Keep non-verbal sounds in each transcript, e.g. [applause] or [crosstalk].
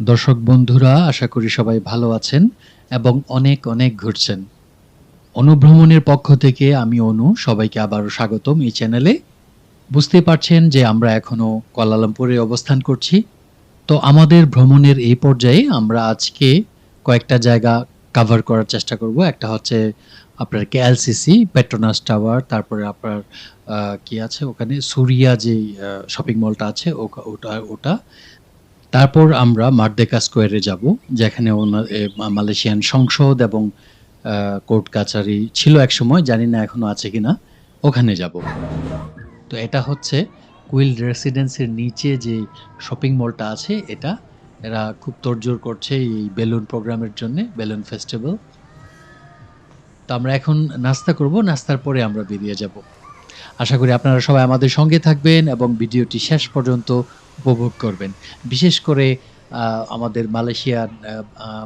দর্শক বন্ধুরা, আশা করি সবাই ভালো আছেন এবং অনেক অনেক ঘুরছেন। অনুভ্রমণের পক্ষ থেকে আমি অনু, সবাইকে আবারও স্বাগতম এই চ্যানেলে। বুঝতে পারছেন যে আমরা এখনও কুয়ালালামপুরে অবস্থান করছি। তো আমাদের ভ্রমণের এই পর্যায়ে আমরা আজকে কয়েকটা জায়গা কভার করার চেষ্টা করব। একটা হচ্ছে আপনার কেএলসিসি পেট্রোনাস টাওয়ার তারপরে আপনার কি আছে ওখানে? সুরিয়া যে শপিং মলটা আছে ওটা ওটা। তারপর আমরা মার্দেকা স্কোয়ারে যাব, যেখানে মালয়েশিয়ান সংসদ এবং কোর্ট কাচারি ছিল এক সময়, জানি না এখনও আছে কিনা, ওখানে যাব। তো এটা হচ্ছে কুইল রেসিডেন্সির নিচে যে শপিং মলটা আছে, এটা এরা খুব তোড়জোড় করছে এই বেলুন প্রোগ্রামের জন্য, বেলুন ফেস্টিভ্যাল। তো আমরা এখন নাস্তা করব, নাস্তার পরে আমরা বেরিয়ে যাব। আশা করি আপনারা সবাই আমাদের সঙ্গে থাকবেন এবং ভিডিওটি শেষ পর্যন্ত উপভোগ করবেন। বিশেষ করে আমাদের মালয়েশিয়ার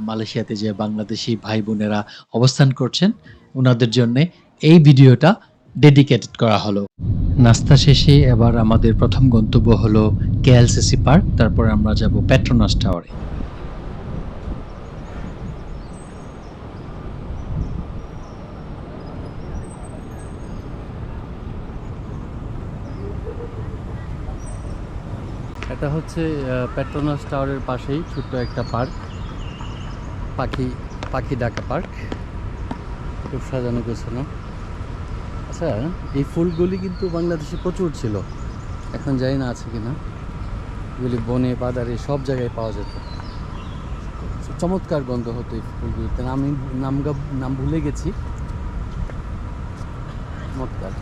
মালয়েশিয়াতে যে বাংলাদেশি ভাই বোনেরা অবস্থান করছেন ওনাদের জন্য এই ভিডিওটা ডেডিকেটেড করা হলো। নাস্তা শেষে এবার আমাদের প্রথম গন্তব্য হলো কেএলসিসি পার্ক, তারপর আমরা যাব পেট্রোনাস টাওয়ারে। এটা হচ্ছে পেট্রোনাস টাওয়ারের পাশেই ছোট্ট একটা পার্ক। পাখি পাখি ডাকা পার্ক। খুব সাজানো গোছানো। আচ্ছা এই ফুলগুলি কিন্তু বাংলাদেশে প্রচুর ছিল। এখন জানি না আছে কিনা। এগুলি বনে বাজারে সব জায়গায় পাওয়া যেত। চমৎকার গন্ধ হতো এই ফুলগুলিতে। আমি নাম নাম ভুলে গেছি। চমৎকার।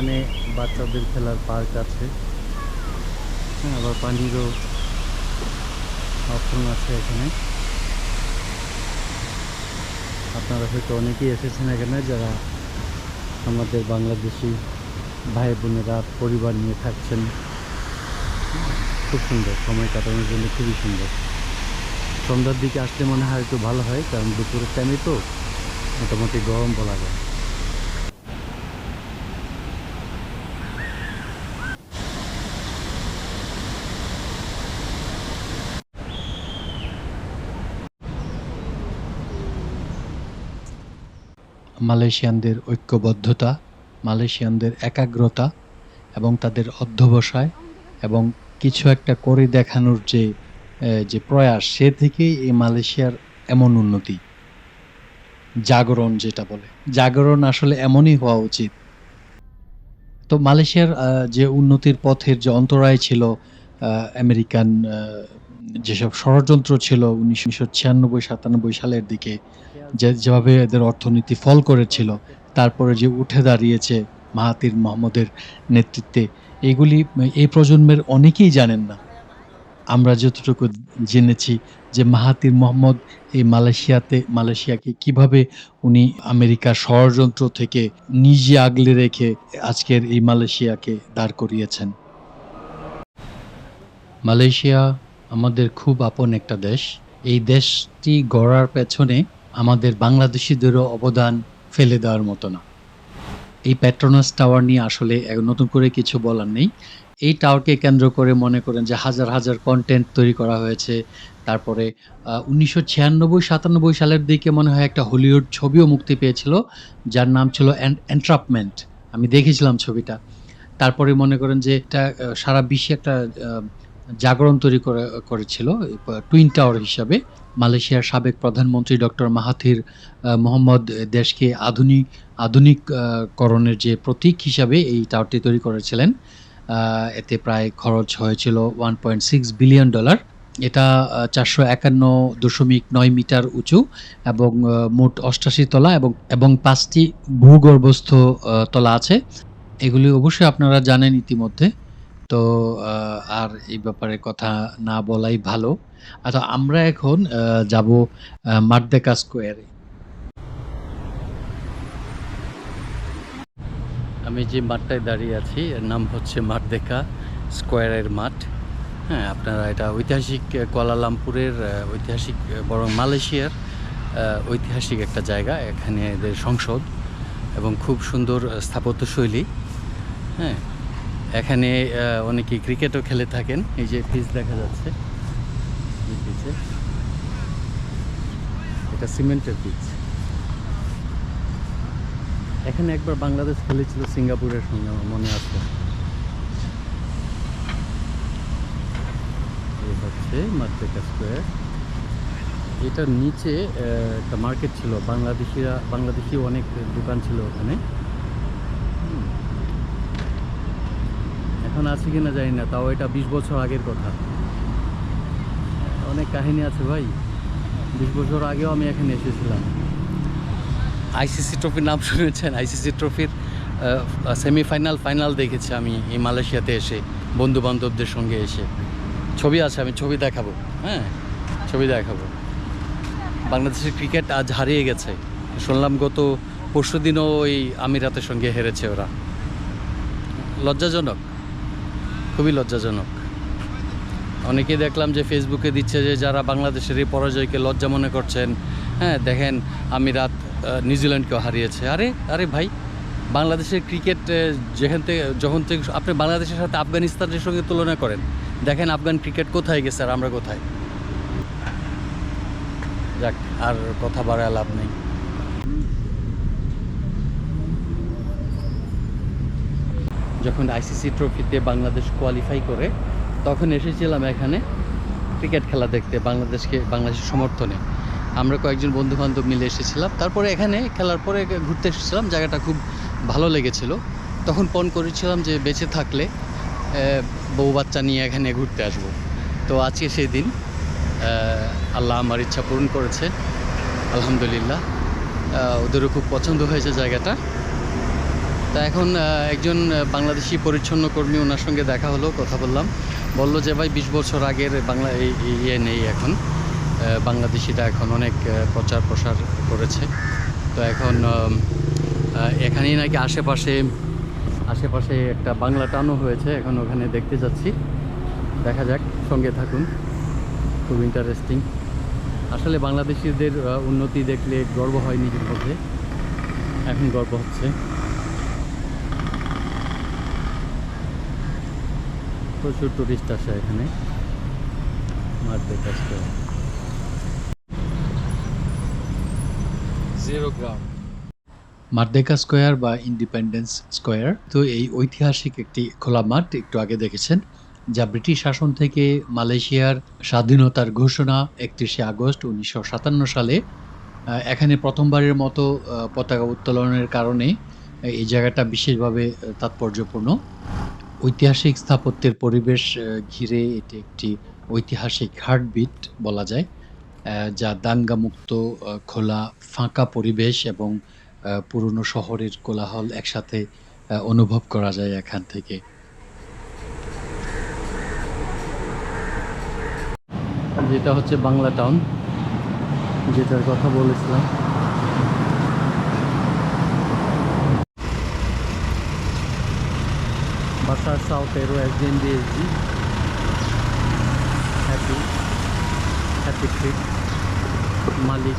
এখানে বাচ্চাদের খেলার পার্ক আছে। হ্যাঁ আবার পানিরও অপশন আছে এখানে। আপনারা হয়তো অনেকেই এসেছেন এখানে, যারা আমাদের বাংলাদেশি ভাই বোনেরা পরিবার নিয়ে থাকছেন। খুব সুন্দর, সময় কাটানোর জন্য খুবই সুন্দর। সন্ধ্যার দিকে আসলে মনে হয় একটু ভালো হয়, কারণ দুপুরের টাইমে তো মোটামুটি গরম বলা যায়। মালয়েশিয়ানদের ঐক্যবদ্ধতা, মালয়েশিয়ানদের একাগ্রতা এবং তাদের অধ্যবসায় এবং কিছু একটা করে দেখানোর যে যে প্রয়াস, সে থেকেই এই মালয়েশিয়ার এমন উন্নতি। জাগরণ যেটা বলে। জাগরণ আসলে এমনই হওয়া উচিত। তো মালয়েশিয়ার যে উন্নতির পথের যে অন্তরায় ছিল আমেরিকান যেসব ষড়যন্ত্র ছিল, উনিশশো ছিয়ানব্বই সাতানব্বই সালের দিকে যে যেভাবে এদের অর্থনীতি ফল করেছিল, তারপরে যে উঠে দাঁড়িয়েছে মাহাতির মোহাম্মদের নেতৃত্বে, এগুলি এই প্রজন্মের অনেকেই জানেন না। আমরা যতটুকু জেনেছি যে মাহাতির মোহাম্মদ এই মালয়েশিয়াতে, মালয়েশিয়াকে কীভাবে উনি আমেরিকার ষড়যন্ত্র থেকে নিজে আগলে রেখে আজকের এই মালয়েশিয়াকে দাঁড় করিয়েছেন। মালয়েশিয়া আমাদের খুব আপন একটা দেশ। এই দেশটি গড়ার পেছনে আমাদের বাংলাদেশিদেরও অবদান ফেলে দেওয়ার মতো না। এই পেট্রোনাস টাওয়ার নিয়ে আসলে নতুন করে কিছু বলার নেই। এই টাওয়ারকে কেন্দ্র করে মনে করেন যে হাজার হাজার কন্টেন্ট তৈরি করা হয়েছে। তারপরে উনিশশো ছিয়ানব্বই, সাতানব্বই সালের দিকে মনে হয় একটা হলিউড ছবিও মুক্তি পেয়েছিল, যার নাম ছিল এন্ট্রাপমেন্ট আমি দেখেছিলাম ছবিটা। তারপরে মনে করেন যে এটা সারা বিশ্বে একটা জাগরণ তৈরি করে, করেছিল টুইন টাওয়ার হিসাবে। মালয়েশিয়ার সাবেক প্রধানমন্ত্রী ডক্টর মাহাথির মোহাম্মদ দেশকে আধুনিক আধুনিককরণের যে প্রতীক হিসাবে এই টাওয়ারটি তৈরি করেছিলেন। এতে প্রায় খরচ হয়েছিল one point six billion dollar এটা চারশো একান্ন দশমিক নয় মিটার উঁচু এবং মোট অষ্টাশি তলা এবং এবং পাঁচটি ভূগর্ভস্থ তলা আছে। এগুলি অবশ্যই আপনারা জানেন ইতিমধ্যে। তো আর এই ব্যাপারে কথা না বলাই ভালো। আচ্ছা আমরা এখন যাব মার্দেকা স্কোয়ারে আমি যে মাঠটায় দাঁড়িয়ে আছি, এর নাম হচ্ছে মার্দেকা স্কোয়ারের মাঠ। হ্যাঁ আপনারা এটা ঐতিহাসিক কুয়ালালামপুরের ঐতিহাসিক বরং মালয়েশিয়ার ঐতিহাসিক একটা জায়গা, এখানে এদের সংসদ এবং খুব সুন্দর স্থাপত্যশৈলী। হ্যাঁ এখানে অনেকে ক্রিকেটও খেলে থাকেন। এই যে পিচ দেখা যাচ্ছে। এটা সিমেন্টের পিচ এখানে একবার বাংলাদেশ খেলেছিল সিঙ্গাপুরের সঙ্গে, আমার মনে আছে। হচ্ছে স্কোয়ার এটার নিচে একটা মার্কেট ছিল। বাংলাদেশিরা, বাংলাদেশি অনেক দোকান ছিল ওখানে। এখন আছে কিনা জানি না, তাও এটা বিশ বছর আগের কথা। অনেক কাহিনী আছে ভাই, বিশ বছর আগেও আমি এখানে এসেছিলাম। আইসিসি ট্রফির নাম শুনেছেন? আইসিসি ট্রফির সেমিফাইনাল, ফাইনাল দেখেছি আমি এই মালয়েশিয়াতে এসে বন্ধু বান্ধবদের সঙ্গে এসে। ছবি আছে, আমি ছবি দেখাবো হ্যাঁ? ছবি দেখাবো। বাংলাদেশের ক্রিকেট আজ হারিয়ে গেছে। শুনলাম গত পরশু দিনও ওই আমিরাতের সঙ্গে হেরেছে ওরা। লজ্জাজনক। খুবই লজ্জাজনক। অনেকেই দেখলাম যে ফেসবুকে দিচ্ছে যে যারা বাংলাদেশের এই পরাজয়কে লজ্জা মনে করছেন হ্যাঁ দেখেন আমিরাত আহ, নিউজিল্যান্ডকেও হারিয়েছে। আরে আরে ভাই বাংলাদেশের ক্রিকেট যেখান থেকে যখন থেকে আপনি বাংলাদেশের সাথে আফগানিস্তানের সঙ্গে তুলনা করেন দেখেন আফগান ক্রিকেট কোথায় গেছে আর আমরা কোথায়। যাক আর কথা বাড়ায় লাভ নেই। যখন আইসিসি ট্রফিতে বাংলাদেশ কোয়ালিফাই করে, তখন এসেছিলাম এখানে ক্রিকেট খেলা দেখতে, বাংলাদেশকে, বাংলাদেশের সমর্থনে। আমরা কয়েকজন বন্ধু বান্ধব মিলে এসেছিলাম। তারপরে এখানে খেলার পরে ঘুরতে এসেছিলাম, জায়গাটা খুব ভালো লেগেছিল। তখন পণ করেছিলাম যে বেঁচে থাকলে বউ বাচ্চা নিয়ে এখানে ঘুরতে আসব। তো আজকে সেই দিন আল্লাহ আমার ইচ্ছা পূরণ করেছে। আলহামদুলিল্লাহ। ওদেরও খুব পছন্দ হয়েছে জায়গাটা। তা এখন একজন বাংলাদেশি পরিচ্ছন্ন কর্মী ওনার সঙ্গে দেখা হলো কথা বললাম। বলল যে ভাই বিশ বছর আগের বাংলা ইয়ে নেই এখন। আহ, বাংলাদেশিটা এখন অনেক প্রচার প্রসার করেছে। তো এখন এখানেই নাকি আশেপাশে আশেপাশে একটা বাংলা টানও হয়েছে। এখন ওখানে দেখতে যাচ্ছি। দেখা যাক সঙ্গে থাকুন। খুব ইন্টারেস্টিং আসলে বাংলাদেশিদের উন্নতি দেখলে গর্ব হয় নিজের মধ্যে। এখন গর্ব হচ্ছে। প্রচুর টুরিস্ট আসে এখানে। মার্কেট আসতে জিরো মার্দেকা স্কোয়ার বা ইন্ডিপেন্ডেন্স স্কোয়ার তো এই ঐতিহাসিক একটি খোলা মাঠ একটু আগে দেখেছেন যা ব্রিটিশ শাসন থেকে মালয়েশিয়ার স্বাধীনতার ঘোষণা একত্রিশে আগস্ট উনিশশো সাতান্ন সালে এখানে প্রথমবারের মতো পতাকা উত্তোলনের কারণে এই জায়গাটা বিশেষভাবে তাৎপর্যপূর্ণ। ঐতিহাসিক স্থাপত্যের পরিবেশ ঘিরে এটি একটি ঐতিহাসিক হার্টবিট বলা যায় যা দাঙ্গামুক্ত খোলা, ফাঁকা পরিবেশ এবং পুরনো শহরের কোলাহল একসাথে অনুভব করা যায় এখান থেকে। যেটা হচ্ছে বাংলা টাউন যেটার কথা বলেছিলাম। বাসার সাউথ এরো একদিন দিয়েছি হ্যাপি হ্যাপি ট্রিপ মালিক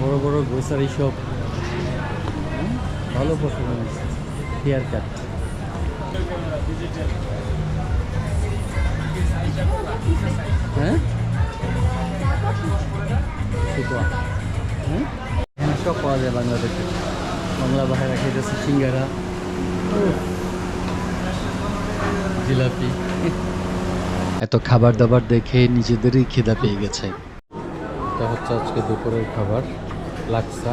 বড় বড় গ্রোসারি শপ ভালো পারফরমেন্স হেয়ার কাট হ্যাঁ? হ্যাঁ? সব পাওয়া যায় বাংলাদেশে। বাংলা ভাষায় খাইতেছে সিঙ্গারা। জিলাপি। এত খাবার দাবার দেখে নিজেদেরই খিদা পেয়ে গেছে। এটা হচ্ছে আজকে দুপুরের খাবার, laksa.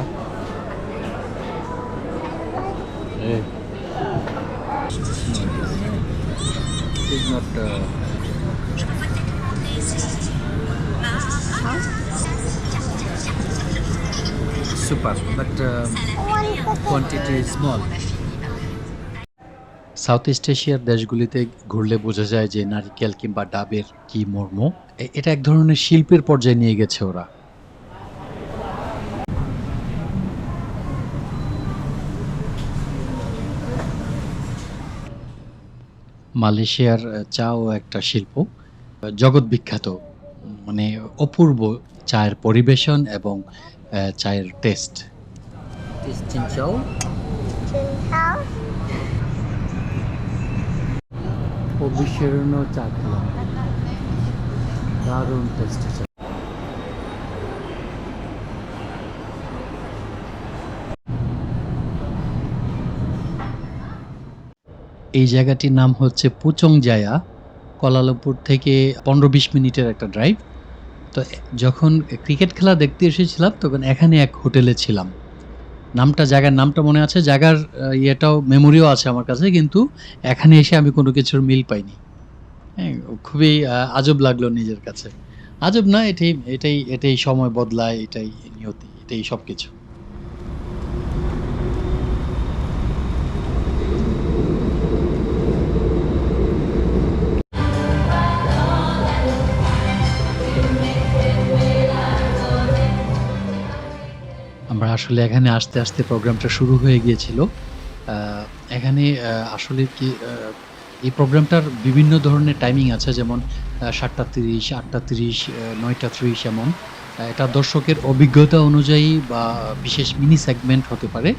Is not uh, super, but uh, quantity is small. South East এশিয়ার দেশগুলিতে ঘুরলে বোঝা যায় যে নারিকেল কিংবা ডাবের কি মর্ম এটা এক ধরনের শিল্পের পর্যায়ে নিয়ে গেছে ওরা মালয়েশিয়ার চাও একটা শিল্প জগৎ বিখ্যাত মানে অপূর্ব চায়ের পরিবেশন এবং চায়ের টেস্ট অবিস্মরণীয়. চা খেলাম। দারুণ টেস্ট এই জায়গাটির নাম হচ্ছে পুচং জায়া কলালামপুর থেকে পনেরো বিশ মিনিটের একটা ড্রাইভ তো যখন ক্রিকেট খেলা দেখতে এসেছিলাম, তখন এখানে এক হোটেলে ছিলাম। নামটা, জায়গার নামটা মনে আছে? জায়গার ইয়েটাও মেমোরিও আছে আমার কাছে, কিন্তু এখানে এসে আমি কোনো কিছুর মিল পাইনি। হ্যাঁ খুবই আজব লাগল নিজের কাছে। আজব না, এটাই এটাই এটাই সময় বদলায়, এটাই নিয়তি, এটাই সব কিছু আসলে এখানে আস্তে আস্তে প্রোগ্রামটা শুরু হয়ে গিয়েছিল। এখানে আসলে কি এই প্রোগ্রামটার বিভিন্ন ধরনের টাইমিং আছে, যেমন সাতটা তিরিশ, আটটা তিরিশ নয়টা ত্রিশ এমন। এটা দর্শকের অভিজ্ঞতা অনুযায়ী বা বিশেষ মিনি সেগমেন্ট হতে পারে।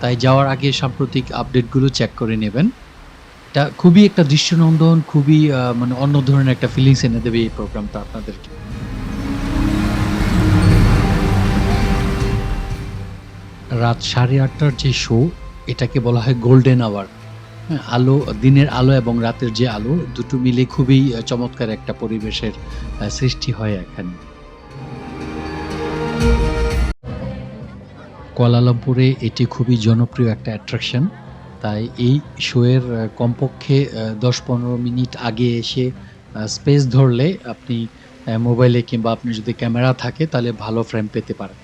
তাই যাওয়ার আগে সাম্প্রতিক আপডেটগুলো চেক করে নেবেন। এটা খুবই একটা দৃশ্যনন্দন খুবই মানে অন্য ধরনের একটা ফিলিংস এনে দেবে এই প্রোগ্রামটা আপনাদেরকে। রাত সাড়ে আটটার যে শো এটাকে বলা হয় গোল্ডেন আওয়ার হ্যাঁ আলো, দিনের আলো এবং রাতের যে আলো, দুটো মিলে খুবই চমৎকার একটা পরিবেশের সৃষ্টি হয় এখানে। কুয়ালালামপুরে এটি খুবই জনপ্রিয় একটা অ্যাট্রাকশন তাই এই শোয়ের কমপক্ষে দশ পনেরো মিনিট আগে এসে স্পেস ধরলে আপনি মোবাইলে কিংবা আপনি যদি ক্যামেরা থাকে, তাহলে ভালো ফ্রেম পেতে পারেন।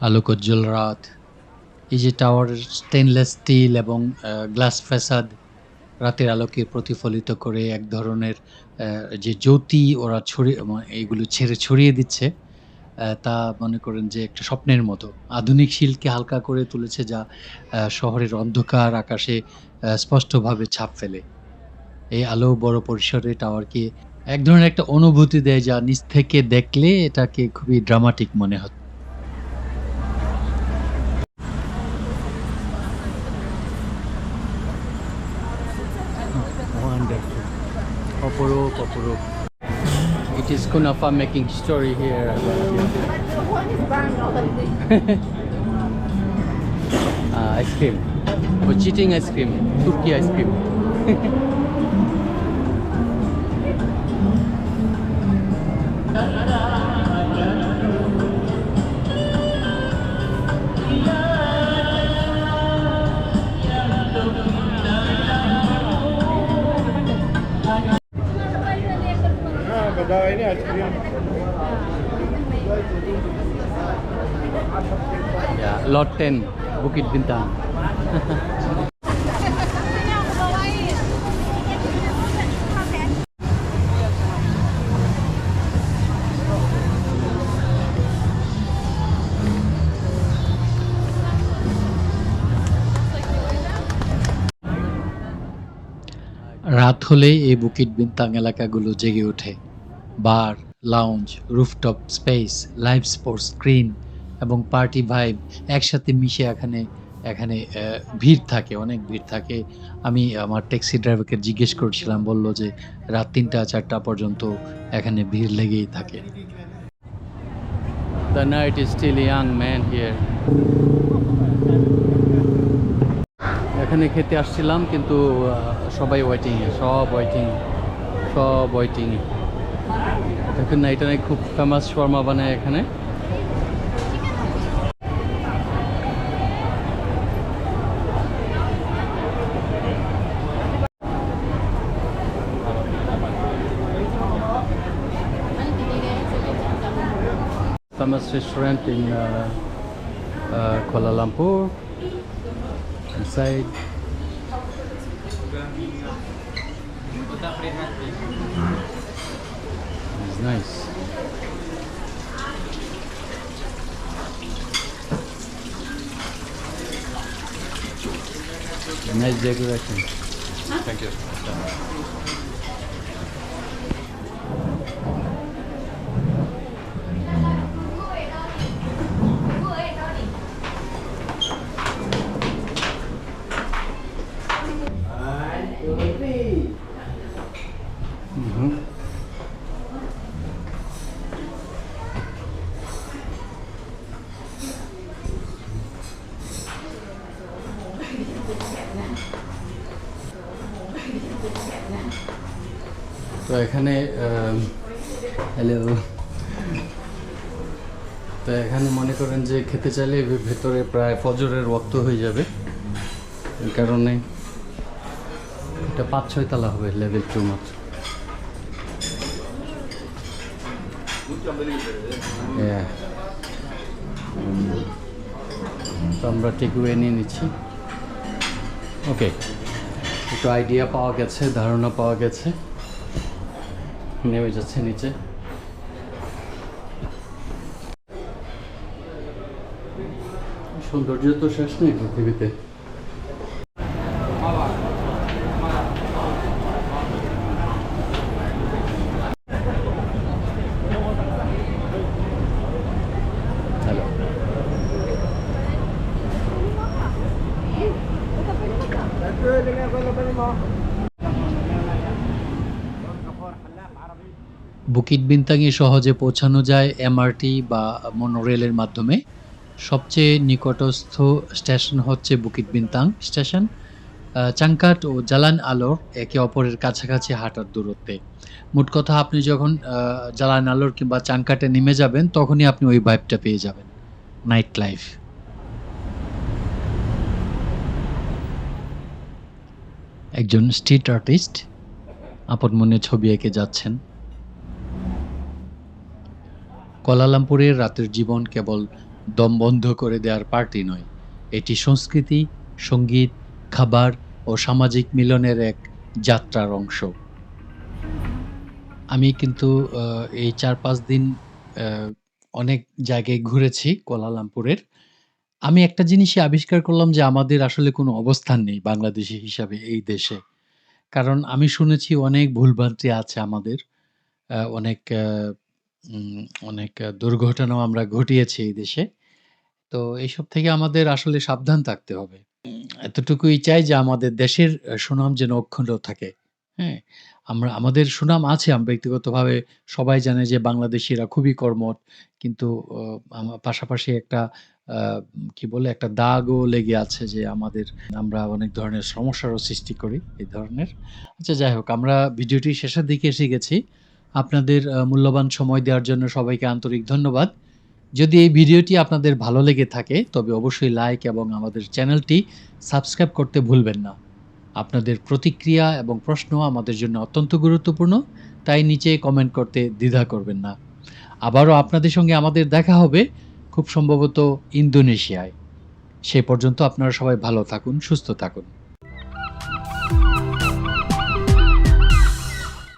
আলোকোজ্জ্বল রাত। এই যে টাওয়ারের স্টেনলেস স্টিল এবং গ্লাস ফ্যাসাদ রাতের আলোকে প্রতিফলিত করে এক ধরনের যে জ্যোতি ওরা ছড়িয়ে এইগুলো ছেড়ে ছড়িয়ে দিচ্ছে তা মনে করেন যে একটা স্বপ্নের মতো। আধুনিক শিল্পকে হালকা করে তুলেছে যা শহরের অন্ধকার আকাশে স্পষ্টভাবে ছাপ ফেলে। এই আলো বড় পরিসরে টাওয়ারকে এক ধরনের একটা অনুভূতি দেয় যা নিচ থেকে দেখলে এটাকে খুবই ড্রামাটিক মনে হচ্ছে। It is kunafa making story here. [laughs] uh, ice cream. Oh, cheating ice cream. Turkey ice cream. [laughs] Lot 10, Bukit Bintang. রাত হলে এই বুকিট বিন্তাং এলাকাগুলো জেগে ওঠে। Bar lounge rooftop space live sports screen এবং পার্টি ভাইব একসাথে মিশে এখানে এখানে ভিড় থাকে, অনেক ভিড় থাকে। আমি আমার ট্যাক্সি ড্রাইভারকে জিজ্ঞেস করছিলাম, বলল যে রাত তিনটা, চারটা পর্যন্ত এখানে ভিড় লেগেই থাকে। The night is still young man. এখানে খেতে আসছিলাম, কিন্তু সবাই ওয়েটিং সব ওয়েটিং সব ওয়েটিং দেখুন না, এটা খুব ফেমাস শর্মা বানায় এখানে। Famous restaurant in uh, uh, Kuala Lumpur. Inside. It's nice. Nice decoration. Thank you. তো এখানে হ্যালো তো এখানে মনে করেন যে খেতে চাইলে ভেতরে প্রায় ফজরের রক্ত হয়ে যাবে। এই কারণে এটা পাঁচ ছয় তলা হবে লেভেল টু মাত্র। তো আমরা টেকওয়ে নিয়ে নিচ্ছি। ওকে একটু আইডিয়া পাওয়া গেছে, ধারণা পাওয়া গেছে। নেমে যাচ্ছে নিচে। সৌন্দর্য তো শেষ নেই পৃথিবীতে। বুকিট বিন্তাঙে সহজে পৌঁছানো যায় এমআরটি বা মনোরেলের মাধ্যমে। সবচেয়ে নিকটস্থ স্টেশন হচ্ছে বুকিট বিন্তাং স্টেশন। চাংকাট ও জালান আলোর একে অপরের কাছাকাছি হাঁটার দূরত্বে। মোট কথা, আপনি যখন জালান আলোর কিংবা চাংকাটে নেমে যাবেন, তখনই আপনি ওই ভাইবটা পেয়ে যাবেন। নাইট লাইফ একজন স্ট্রিট আর্টিস্ট আপন মনে ছবি এঁকে যাচ্ছেন। কলালামপুরের রাতের জীবন কেবল দম বন্ধ করে দেওয়ার পার্টি নয়, এটি সংস্কৃতি, সংগীত, খাবার ও সামাজিক মিলনের এক যাত্রার অংশ। আমি কিন্তু এই চার পাঁচ দিন অনেক জায়গায় ঘুরেছি কোলালামপুরের আমি একটা জিনিসই আবিষ্কার করলাম যে আমাদের আসলে কোনো অবস্থান নেই বাংলাদেশি হিসাবে এই দেশে। কারণ আমি শুনেছি অনেক ভুলভ্রান্তি আছে আমাদের অনেক অনেক দুর্ঘটনাও আমরা ঘটিয়েছি এই দেশে। তো এইসব থেকে আমাদের আসলে সাবধান থাকতে হবে। এতটুকুই চাই যে আমাদের দেশের সুনাম যেন অক্ষুণ্ণ থাকে। হ্যাঁ আমরা, আমাদের সুনাম আছে আমি ব্যক্তিগতভাবে সবাই জানে যে বাংলাদেশিরা খুবই কর্মঠ, কিন্তু পাশাপাশি একটা কি বলে, একটা দাগও লেগে আছে যে আমাদের, আমরা অনেক ধরনের সমস্যারও সৃষ্টি করি এই ধরনের। আচ্ছা যাই হোক, আমরা ভিডিওটি শেষের দিকে এসে গেছি। আপনাদের মূল্যবান সময় দেওয়ার জন্য সবাইকে আন্তরিক ধন্যবাদ। যদি এই ভিডিওটি আপনাদের ভালো লেগে থাকে, তবে অবশ্যই লাইক এবং আমাদের চ্যানেলটি সাবস্ক্রাইব করতে ভুলবেন না। আপনাদের প্রতিক্রিয়া এবং প্রশ্ন আমাদের জন্য অত্যন্ত গুরুত্বপূর্ণ, তাই নিচে কমেন্ট করতে দ্বিধা করবেন না। আবারও আপনাদের সঙ্গে আমাদের দেখা হবে, খুব সম্ভবত ইন্দোনেশিয়ায়। সে পর্যন্ত আপনারা সবাই ভালো থাকুন, সুস্থ থাকুন।